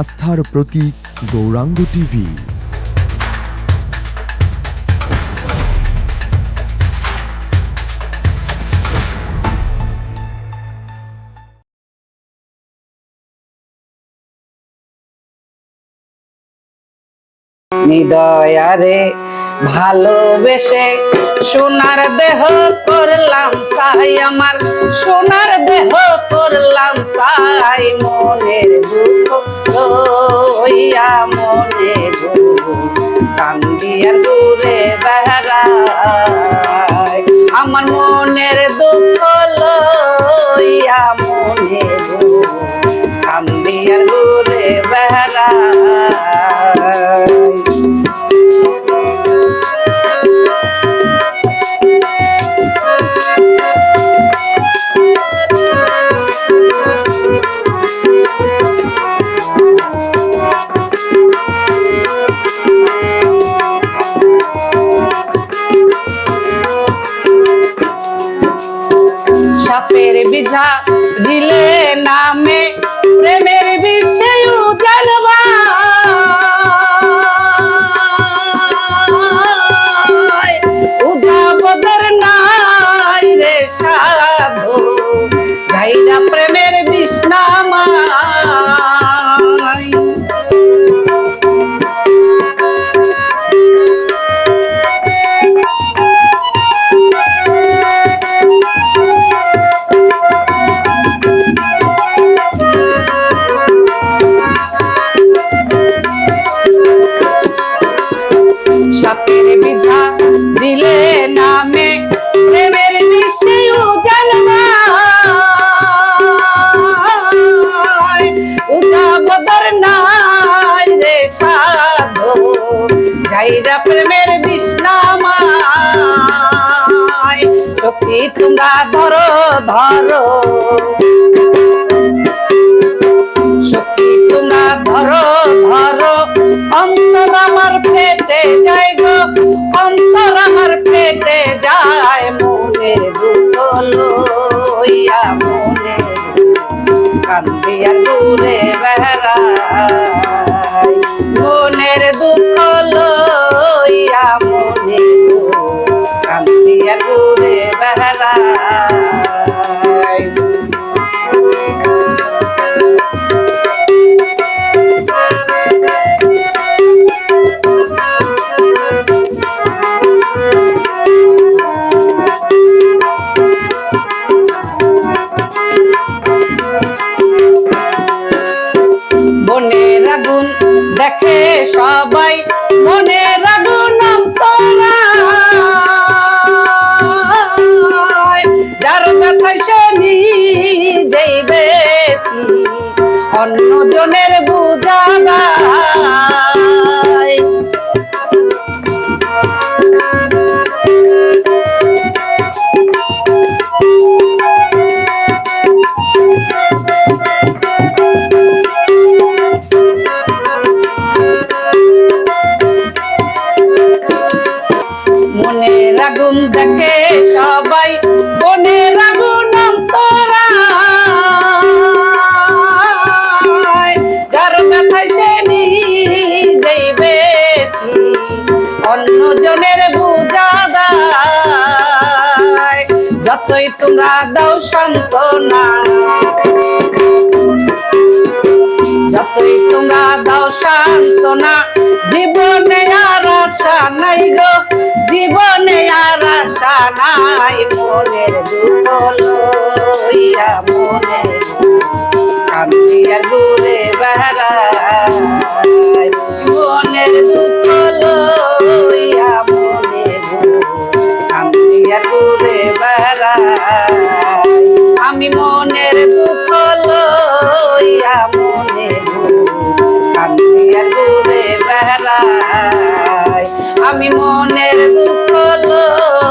আস্থার প্রতীক গৌরাঙ্গ টিভি। নিদয়ারে ভালোবেসে সোনার দেহ করলাম সাই আমার, সোনার দেহ করলাম সাই মনের দুঃখ লইয়া মনে কান্দিয়া দূরে বেড়ায় আমার মনের দুঃখ লইয়া মনে কান্দিয়া দূরে বেড়ায় সাপের বিঝা দিলে নামে প্রেমের বিষয় জানবা উদাবদের নাই রে সাধু গাইরা প্রেমের তোমরা ধরো ধরো। সখী, তোমরা ধরো ধরো। অন্তর আমার পেটে যায় গো, অন্তর আমার পেটে যায় মনের দুঃখ লইয়া মনে কান্দিয়া দূরে বেড়াই, মনের দুঃখ লইয়া দূরে বেড়াই মনের জনের বুঝা যায়। মনের আগুন দেখে সবাই মনের আগুন তোমরা দাও সান্ত্বনা। যতই তোমরা দাও সান্ত্বনা, জীবনে আর আশা নাই গো। জীবনে আর আশা নাই, মনের দুঃখ লইয়া মনে। কান্দিয়া ঘুরে বেড়াই মনের দুঃখ আমি মনের দুঃখ লইয়া মনে বেড়াই। আমি মনের দুঃখ লইয়া